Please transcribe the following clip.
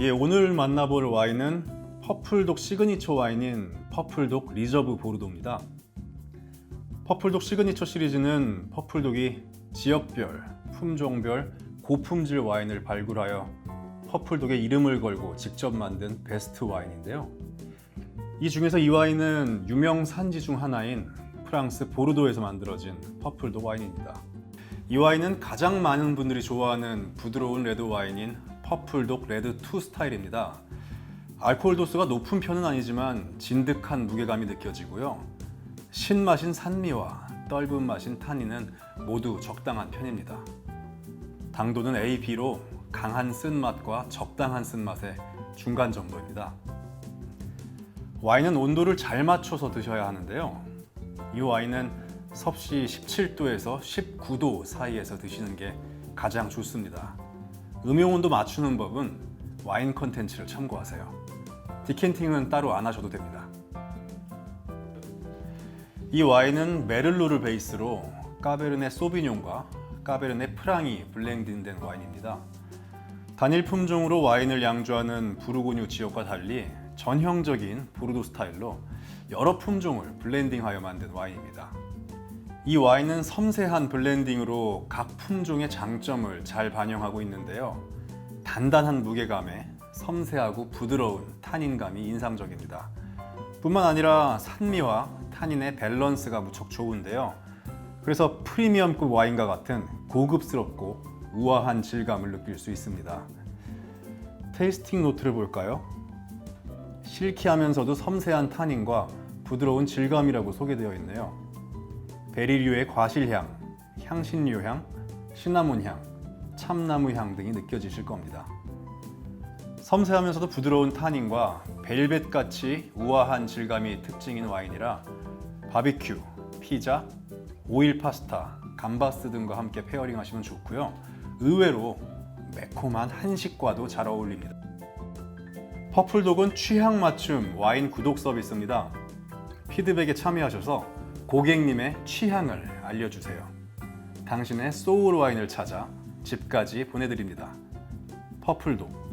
예, 오늘 만나볼 와인은 퍼플독 시그니처 와인인 퍼플독 리저브 보르도입니다. 퍼플독 시그니처 시리즈는 퍼플독이 지역별, 품종별, 고품질 와인을 발굴하여 퍼플독의 이름을 걸고 직접 만든 베스트 와인인데요. 이 중에서 이 와인은 유명 산지 중 하나인 프랑스 보르도에서 만들어진 퍼플독 와인입니다. 이 와인은 가장 많은 분들이 좋아하는 부드러운 레드 와인인 퍼플독 레드 2 스타일입니다. 알코올 도수가 높은 편은 아니지만 진득한 무게감이 느껴지고요. 신맛인 산미와 떫은 맛인 타닌은 모두 적당한 편입니다. 당도는 A, B로 강한 쓴맛과 적당한 쓴맛의 중간 정도입니다. 와인은 온도를 잘 맞춰서 드셔야 하는데요. 이 와인은 섭씨 17도에서 19도 사이에서 드시는 게 가장 좋습니다. 음용 온도 맞추는 법은 와인 컨텐츠를 참고하세요. 디켄팅은 따로 안 하셔도 됩니다. 이 와인은 메를로를 베이스로 까베르네 소비뇽과 까베르네 프랑이 블렌딩된 와인입니다. 단일 품종으로 와인을 양조하는 부르고뉴 지역과 달리 전형적인 보르도 스타일로 여러 품종을 블렌딩하여 만든 와인입니다. 이 와인은 섬세한 블렌딩으로 각 품종의 장점을 잘 반영하고 있는데요. 단단한 무게감에 섬세하고 부드러운 타닌감이 인상적입니다. 뿐만 아니라 산미와 타닌의 밸런스가 무척 좋은데요. 그래서 프리미엄급 와인과 같은 고급스럽고 우아한 질감을 느낄 수 있습니다. 테이스팅 노트를 볼까요? 실키하면서도 섬세한 타닌과 부드러운 질감이라고 소개되어 있네요. 베리류의 과실향, 향신료향, 시나몬향, 참나무향 등이 느껴지실 겁니다. 섬세하면서도 부드러운 타닌과 벨벳같이 우아한 질감이 특징인 와인이라 바비큐, 피자, 오일 파스타, 감바스 등과 함께 페어링 하시면 좋고요. 의외로 매콤한 한식과도 잘 어울립니다. 퍼플독은 취향 맞춤 와인 구독 서비스입니다. 피드백에 참여하셔서 고객님의 취향을 알려주세요. 당신의 소울 와인을 찾아 집까지 보내드립니다. 퍼플독